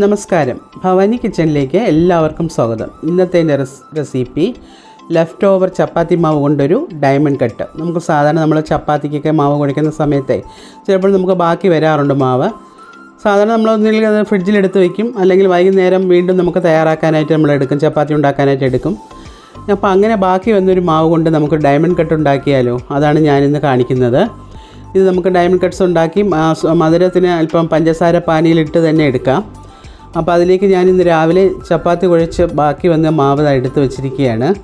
നമസ്കാരം. ഭവാനി കിച്ചണിലേക്ക് എല്ലാവർക്കും സ്വാഗതം. ഇന്നത്തെ എന്റെ റെസ് റെസിപ്പി ലെഫ്റ്റ് ഓവർ ചപ്പാത്തി മാവ് കൊണ്ടൊരു ഡയമണ്ട് കട്ട് നമുക്ക് സാധാരണ നമ്മൾ ചപ്പാത്തിക്കൊക്കെ മാവ് കുഴയ്ക്കുന്ന സമയത്തെ ചിലപ്പോൾ നമുക്ക് ബാക്കി വരാറുണ്ട് മാവ്. സാധാരണ നമ്മൾ ഒന്നുകിൽ അത് ഫ്രിഡ്ജിലെടുത്ത് വയ്ക്കും അല്ലെങ്കിൽ വൈകുന്നേരം വീണ്ടും നമുക്ക് തയ്യാറാക്കാനായിട്ട് നമ്മൾ എടുക്കും. ചപ്പാത്തി ഉണ്ടാക്കാനായിട്ട് എടുക്കും. അപ്പോൾ അങ്ങനെ ബാക്കി വന്നൊരു മാവ് കൊണ്ട് നമുക്ക് ഡയമണ്ട് കട്ട് ഉണ്ടാക്കിയാലോ? അതാണ് ഞാനിന്ന് കാണിക്കുന്നത്. ഇത് നമുക്ക് ഡയമണ്ട് കട്ട്സ് ഉണ്ടാക്കി മധുരത്തിന് അല്പം പഞ്ചസാര പാനിയിലിട്ട് തന്നെ എടുക്കാം. അപ്പോൾ അതിലേക്ക് ഞാൻ ഇന്ന് രാവിലെ ചപ്പാത്തി കുഴച്ച് ബാക്കി വന്ന മാവ് എടുത്ത് വെച്ചിരിക്കുകയാണ്.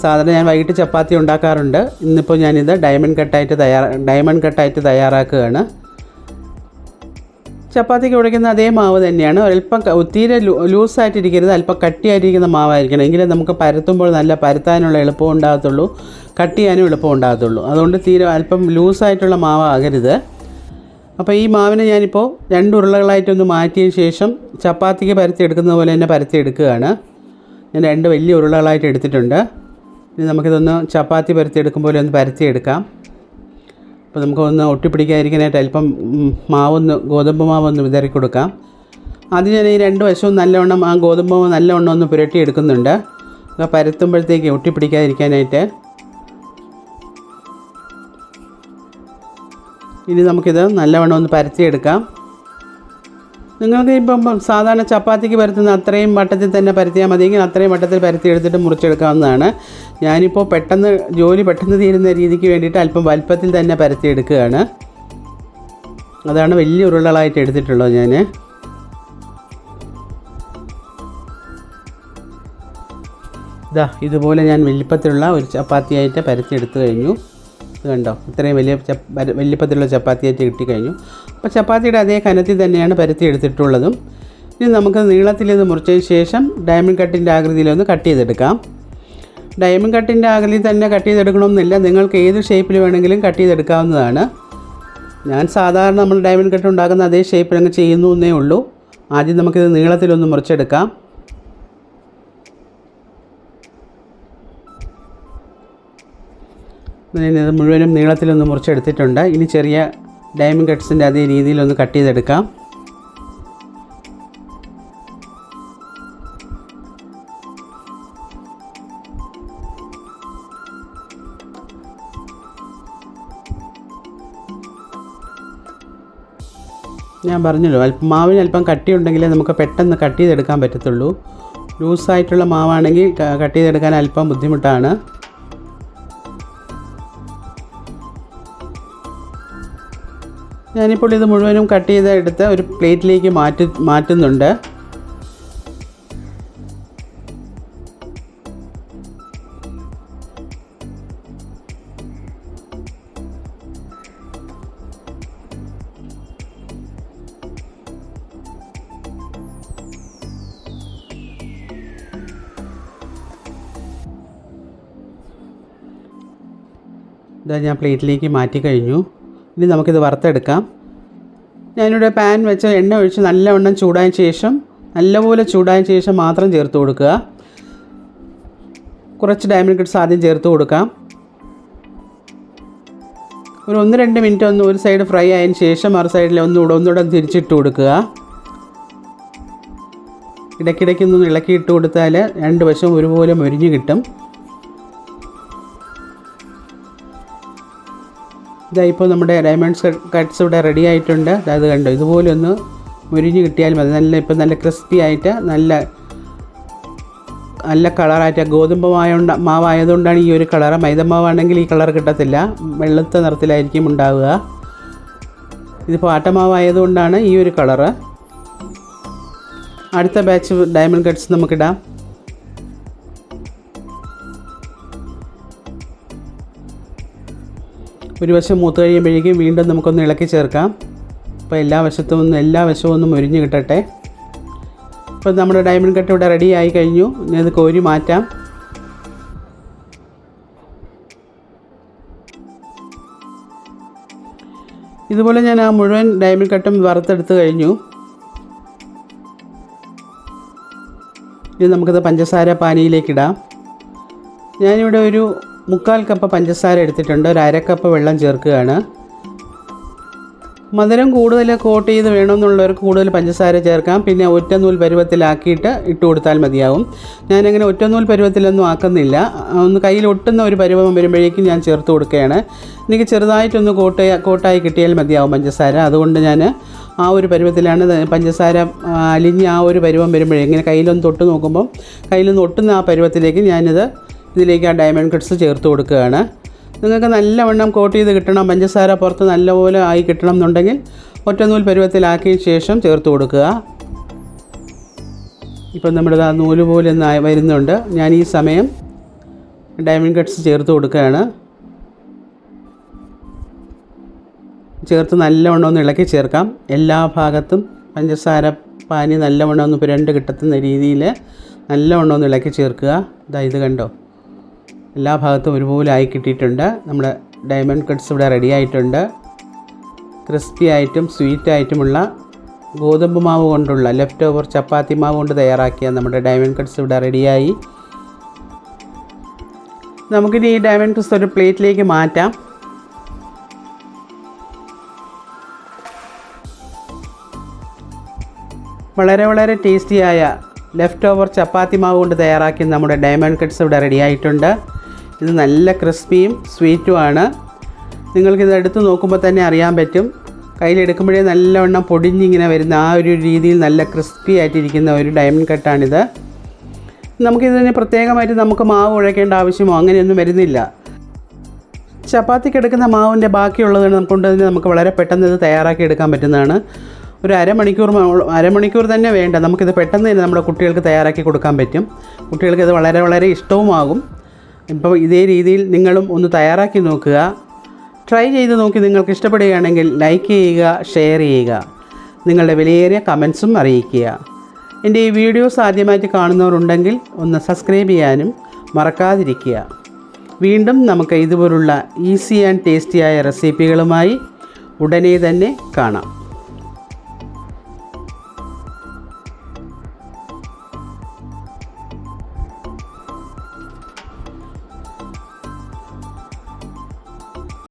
സാധാരണ ഞാൻ വൈകിട്ട് ചപ്പാത്തി ഉണ്ടാക്കാറുണ്ട്. ഇന്നിപ്പോൾ ഞാനിത് ഡയമണ്ട് കട്ടായിട്ട് തയ്യാർ ഡയമണ്ട് കട്ടായിട്ട് തയ്യാറാക്കുകയാണ്. ചപ്പാത്തിക്ക് ഉടയ്ക്കുന്ന അതേ മാവ് തന്നെയാണ്. അല്പം ക- തീരെ ലൂ- ലൂസായിട്ടിരിക്കരുത്. അല്പം കട്ടിയായിട്ടിരിക്കുന്ന മാവായിരിക്കണം. എങ്കിലേ നമുക്ക് പരത്തുമ്പോൾ നല്ല പരത്താനുള്ള എളുപ്പം ഉണ്ടാകത്തുള്ളൂ. കട്ട് ചെയ്യാനും എളുപ്പം ഉണ്ടാകത്തുള്ളൂ. അതുകൊണ്ട് തീരെ അല്പം ലൂസായിട്ടുള്ള മാവാകരുത്. അപ്പോൾ ഈ മാവിനെ ഞാനിപ്പോൾ രണ്ട് ഉരുളകളായിട്ടൊന്ന് മാറ്റിയതിന് ശേഷം ചപ്പാത്തിക്ക് പരത്തി എടുക്കുന്നത് പോലെ തന്നെ പരത്തി എടുക്കുകയാണ്. ഞാൻ രണ്ട് വലിയ ഉരുളകളായിട്ട് എടുത്തിട്ടുണ്ട്. ഇനി നമുക്കിതൊന്ന് ചപ്പാത്തി പരത്തി പോലെ ഒന്ന് പരത്തി എടുക്കാം. അപ്പോൾ നമുക്കൊന്ന് ഒട്ടിപ്പിടിക്കാതിരിക്കാനായിട്ട് അല്പം മാവൊന്ന് ഗോതമ്പ് മാവൊന്ന് വിതറി കൊടുക്കാം. ആദ്യം ഞാൻ ഈ രണ്ട് വശവും നല്ലവണ്ണം ആ ഗോതമ്പ് മാവ് നല്ലവണ്ണം ഒന്ന് പുരട്ടി എടുക്കുന്നുണ്ട്. പരത്തുമ്പോഴത്തേക്ക് ഒട്ടിപ്പിടിക്കാതിരിക്കാനായിട്ട് ഇനി നമുക്കിത് നല്ലവണ്ണം ഒന്ന് പരത്തിയെടുക്കാം. നിങ്ങൾക്ക് ഇപ്പം സാധാരണ ചപ്പാത്തിക്ക് പരത്തുന്ന അത്രയും വട്ടത്തിൽ തന്നെ പരത്തിയാൽ മതിയെങ്കിൽ അത്രയും വട്ടത്തിൽ പരത്തി എടുത്തിട്ട് മുറിച്ചെടുക്കാവുന്നതാണ്. ഞാനിപ്പോൾ പെട്ടെന്ന് ജോലി പെട്ടെന്ന് തീരുന്ന രീതിക്ക് വേണ്ടിയിട്ട് അല്പം വലുപ്പത്തിൽ തന്നെ പരത്തിയെടുക്കുകയാണ്. അതാണ് വലിയ ഉരുളകളായിട്ട് എടുത്തിട്ടുള്ളത് ഞാൻ. ഇതാ ഇതുപോലെ ഞാൻ വലിപ്പത്തിലുള്ള ഒരു ചപ്പാത്തിയായിട്ട് പരത്തിയെടുത്ത് കഴിഞ്ഞു. ഇത് കണ്ടോ? ഇത്രയും വലിയ വലിയപ്പത്തിലുള്ള ചപ്പാത്തിയായിട്ട് കിട്ടിക്കഴിഞ്ഞു. അപ്പോൾ ചപ്പാത്തിയുടെ അതേ കനത്തിൽ തന്നെയാണ് പരത്തി എടുത്തിട്ടുള്ളതും. ഇനി നമുക്ക് നീളത്തിൽ ഇത് മുറിച്ചതിന് ശേഷം ഡയമണ്ട് കട്ടിന്റെ ആകൃതിയിലൊന്ന് കട്ട് ചെയ്തെടുക്കാം. ഡയമണ്ട് കട്ടിന്റെ ആകൃതിയിൽ തന്നെ കട്ട് ചെയ്തെടുക്കണമെന്നില്ല. നിങ്ങൾക്ക് ഏത് ഷേപ്പിൽ വേണമെങ്കിലും കട്ട് ചെയ്തെടുക്കാവുന്നതാണ്. ഞാൻ സാധാരണ നമ്മൾ ഡയമണ്ട് കട്ട് ഉണ്ടാക്കുന്ന അതേ ഷേപ്പിൽ അങ്ങ് ചെയ്യുന്നു എന്നേ ഉള്ളൂ. ആദ്യം നമുക്കിത് നീളത്തിലൊന്ന് മുറിച്ചെടുക്കാം. ഇത് മുഴുവനും നീളത്തിലൊന്ന് മുറിച്ചെടുത്തിട്ടുണ്ട്. ഇനി ചെറിയ ഡയമണ്ട് കട്ട്സിന്റെ അതേ രീതിയിലൊന്ന് കട്ട് ചെയ്തെടുക്കാം. ഞാൻ പറഞ്ഞല്ലോ അല്പം മാവിന് അല്പം കട്ടിയുണ്ടെങ്കിലേ നമുക്ക് പെട്ടെന്ന് കട്ട് ചെയ്തെടുക്കാൻ പറ്റത്തുള്ളൂ. ലൂസായിട്ടുള്ള മാവാണെങ്കിൽ കട്ട് ചെയ്തെടുക്കാൻ അല്പം ബുദ്ധിമുട്ടാണ്. ഞാനിപ്പോൾ ഇത് മുഴുവനും കട്ട് ചെയ്ത് എടുത്ത് ഒരു പ്ലേറ്റിലേക്ക് മാറ്റി മാറ്റുന്നുണ്ട്. ഞാൻ പ്ലേറ്റിലേക്ക് മാറ്റി കഴിഞ്ഞു. ഇനി നമുക്കിത് വറുത്തെടുക്കാം. ഞാനിവിടെ പാൻ വെച്ച് എണ്ണ ഒഴിച്ച് നല്ലവണ്ണം ചൂടായ ശേഷം നല്ലപോലെ ചൂടായ ശേഷം മാത്രം ചേർത്ത് കൊടുക്കുക. കുറച്ച് ഡയമണ്ട് കിട്ട്സ് ആദ്യം ചേർത്ത് കൊടുക്കാം. ഒരു ഒന്ന് രണ്ട് മിനിറ്റ് ഒന്ന് ഒരു സൈഡ് ഫ്രൈ ആയതിന് ശേഷം മറു സൈഡിൽ ഒന്നുകൂടെ ഒന്നുകൂടെ തിരിച്ചിട്ട് കൊടുക്കുക. ഇടയ്ക്കിടയ്ക്കൊന്ന് ഇളക്കിയിട്ട് കൊടുത്താൽ രണ്ട് വശവും ഒരുപോലെ മൊരിഞ്ഞ് കിട്ടും. ഇതാ ഇപ്പോൾ നമ്മുടെ ഡയമണ്ട്സ് കട്ട്സ് ഇവിടെ റെഡി ആയിട്ടുണ്ട്. അതായത് കണ്ടു കണ്ടോ? ഇതുപോലെ ഒന്ന് മുരിഞ്ഞ് കിട്ടിയാൽ മതി. നല്ല ഇപ്പം നല്ല ക്രിസ്പി ആയിട്ട് നല്ല നല്ല കളറായിട്ട് ഗോതമ്പ് മായുണ്ട മാവായതുകൊണ്ടാണ് ഈ ഒരു കളറ് മൈദമാവാണെങ്കിൽ ഈ കളർ കിട്ടത്തില്ല. വെള്ളത്തെ നിറത്തിലായിരിക്കും ഉണ്ടാവുക. ഇതിപ്പോൾ ആട്ടമാവായതുകൊണ്ടാണ് ഈ ഒരു കളറ് അടുത്ത ബാച്ച് ഡയമണ്ട് കട്ട്സ് നമുക്കിടാം. ഒരു വശം മൂത്ത് കഴിയുമ്പോഴേക്കും വീണ്ടും നമുക്കൊന്ന് ഇളക്കി ചേർക്കാം. അപ്പോൾ എല്ലാ വശത്തും ഒന്ന് എല്ലാ വശവും ഒന്ന് മുരിഞ്ഞ് കിട്ടട്ടെ. ഇപ്പോൾ നമ്മുടെ ഡയമണ്ട് കട്ട് ഇവിടെ റെഡി ആയി കഴിഞ്ഞു. ഇനി അത് കോരി മാറ്റാം. ഇതുപോലെ ഞാൻ ആ മുഴുവൻ ഡയമണ്ട് കട്ടും വറുത്തെടുത്ത് കഴിഞ്ഞു. ഇനി നമുക്കത് പഞ്ചസാര പാനിയിലേക്കിടാം ഞാനിവിടെ ഒരു മുക്കാൽ കപ്പ് പഞ്ചസാര എടുത്തിട്ടുണ്ട്. ഒരു അരക്കപ്പ് കപ്പ് വെള്ളം ചേർക്കുകയാണ്. മധുരം കൂടുതൽ കോട്ട് ചെയ്ത് വേണമെന്നുള്ളവർക്ക് കൂടുതൽ പഞ്ചസാര ചേർക്കാം. പിന്നെ ഒറ്റനൂൽ പരുവത്തിലാക്കിയിട്ട് ഇട്ട് കൊടുത്താൽ മതിയാവും. ഞാനങ്ങനെ ഒറ്റനൂൽ പരുവത്തിലൊന്നും ആക്കുന്നില്ല. ഒന്ന് കയ്യിൽ ഒട്ടുന്ന ഒരു പരുവം വരുമ്പോഴേക്കും ഞാൻ ചേർത്ത് കൊടുക്കുകയാണ്. എനിക്ക് ചെറുതായിട്ടൊന്ന് കോട്ട് കോട്ടായി കിട്ടിയാൽ മതിയാവും പഞ്ചസാര. അതുകൊണ്ട് ഞാൻ ആ ഒരു പരുവത്തിലാണ് പഞ്ചസാര അലിഞ്ഞ് ആ ഒരു പരുവം വരുമ്പോഴേ ഇങ്ങനെ കയ്യിലൊന്ന് തൊട്ട് നോക്കുമ്പോൾ കയ്യിലൊന്ന് ഒട്ടുന്ന ആ പരുവത്തിലേക്ക് ഞാനിത് ഇതിലേക്ക് ആ ഡയമണ്ട് കട്ട്സ് ചേർത്ത് കൊടുക്കുകയാണ്. നിങ്ങൾക്ക് നല്ലവണ്ണം കോട്ട് ചെയ്ത് കിട്ടണം പഞ്ചസാര പുറത്ത് നല്ലപോലെ ആയി കിട്ടണം എന്നുണ്ടെങ്കിൽ ഒറ്റനൂൽ പരുവത്തിലാക്കിയ ശേഷം ചേർത്ത് കൊടുക്കുക. ഇപ്പം നമ്മുടെ ആ നൂൽ പോലെ വരുന്നുണ്ട്. ഞാൻ ഈ സമയം ഡയമണ്ട് കട്ട്സ് ചേർത്ത് കൊടുക്കുകയാണ്. ചേർത്ത് നല്ലവണ്ണം ഒന്ന് ഇളക്കി ചേർക്കാം. എല്ലാ ഭാഗത്തും പഞ്ചസാര പാനി നല്ലവണ്ണം ഒന്ന് പുരണ്ട് കിട്ടത്തുന്ന രീതിയിൽ നല്ലവണ്ണം ഒന്ന് ഇളക്കി ചേർക്കുക. ഇതാ ഇത് കണ്ടോ? എല്ലാ ഭാഗത്തും ഒരുപോലെ ആയി കിട്ടിയിട്ടുണ്ട്. നമ്മുടെ ഡയമണ്ട് കട്ട്സ് ഇവിടെ റെഡി ആയിട്ടുണ്ട്. ക്രിസ്പി ആയിട്ടും സ്വീറ്റ് ആയിട്ടുമുള്ള ഗോതമ്പ് മാവ് കൊണ്ടുള്ള ലെഫ്റ്റ് ഓവർ ചപ്പാത്തി മാവ് കൊണ്ട് തയ്യാറാക്കിയ നമ്മുടെ ഡയമണ്ട് കട്ട്സ് ഇവിടെ റെഡിയായി നമുക്കിനി ഈ ഡയമണ്ട് കട്ട്സ് ഒരു പ്ലേറ്റിലേക്ക് മാറ്റാം. വളരെ വളരെ ടേസ്റ്റിയായ ലെഫ്റ്റ് ഓവർ ചപ്പാത്തി മാവ് കൊണ്ട് തയ്യാറാക്കി നമ്മുടെ ഡയമണ്ട് കട്ട്സ് ഇവിടെ റെഡി ആയിട്ടുണ്ട്. ഇത് നല്ല ക്രിസ്പിയും സ്വീറ്റുമാണ് നിങ്ങൾക്കിത് എടുത്ത് നോക്കുമ്പോൾ തന്നെ അറിയാൻ പറ്റും. കയ്യിലെടുക്കുമ്പോഴേ നല്ലവണ്ണം പൊടിഞ്ഞിങ്ങനെ വരുന്ന ആ ഒരു രീതിയിൽ നല്ല ക്രിസ്പി ആയിട്ടിരിക്കുന്ന ഒരു ഡയമണ്ട് കട്ടാണിത്. നമുക്കിതിന് പ്രത്യേകമായിട്ട് നമുക്ക് മാവ് ഉഴക്കേണ്ട ആവശ്യമോ അങ്ങനെയൊന്നും വരുന്നില്ല. ചപ്പാത്തിക്ക് എടുക്കുന്ന മാവിന്റെ ബാക്കിയുള്ളത് കൊണ്ട് തന്നെ നമുക്ക് വളരെ പെട്ടെന്ന് ഇത് തയ്യാറാക്കി എടുക്കാൻ പറ്റുന്നതാണ്. ഒരു അരമണിക്കൂർ അരമണിക്കൂർ തന്നെ വേണ്ട. നമുക്കിത് പെട്ടെന്ന് തന്നെ നമ്മുടെ കുട്ടികൾക്ക് തയ്യാറാക്കി കൊടുക്കാൻ പറ്റും. കുട്ടികൾക്ക് ഇത് വളരെ വളരെ ഇഷ്ടവുമാകും. ഇപ്പോൾ ഇതേ രീതിയിൽ നിങ്ങളും ഒന്ന് തയ്യാറാക്കി നോക്കുക. ട്രൈ ചെയ്ത് നോക്കി നിങ്ങൾക്ക് ഇഷ്ടപ്പെടുകയാണെങ്കിൽ ലൈക്ക് ചെയ്യുക ഷെയർ ചെയ്യുക. നിങ്ങളുടെ വിലയേറിയ കമൻസും അറിയിക്കുക. എന്റെ ഈ വീഡിയോസ് ആദ്യമായിട്ട് കാണുന്നവരുണ്ടെങ്കിൽ ഒന്ന് സബ്സ്ക്രൈബ് ചെയ്യാനും മറക്കാതിരിക്കുക. വീണ്ടും നമുക്ക് ഇതുപോലുള്ള ഈസി ആൻഡ് ടേസ്റ്റിയായ റെസിപ്പികളുമായി ഉടനെ തന്നെ കാണാം.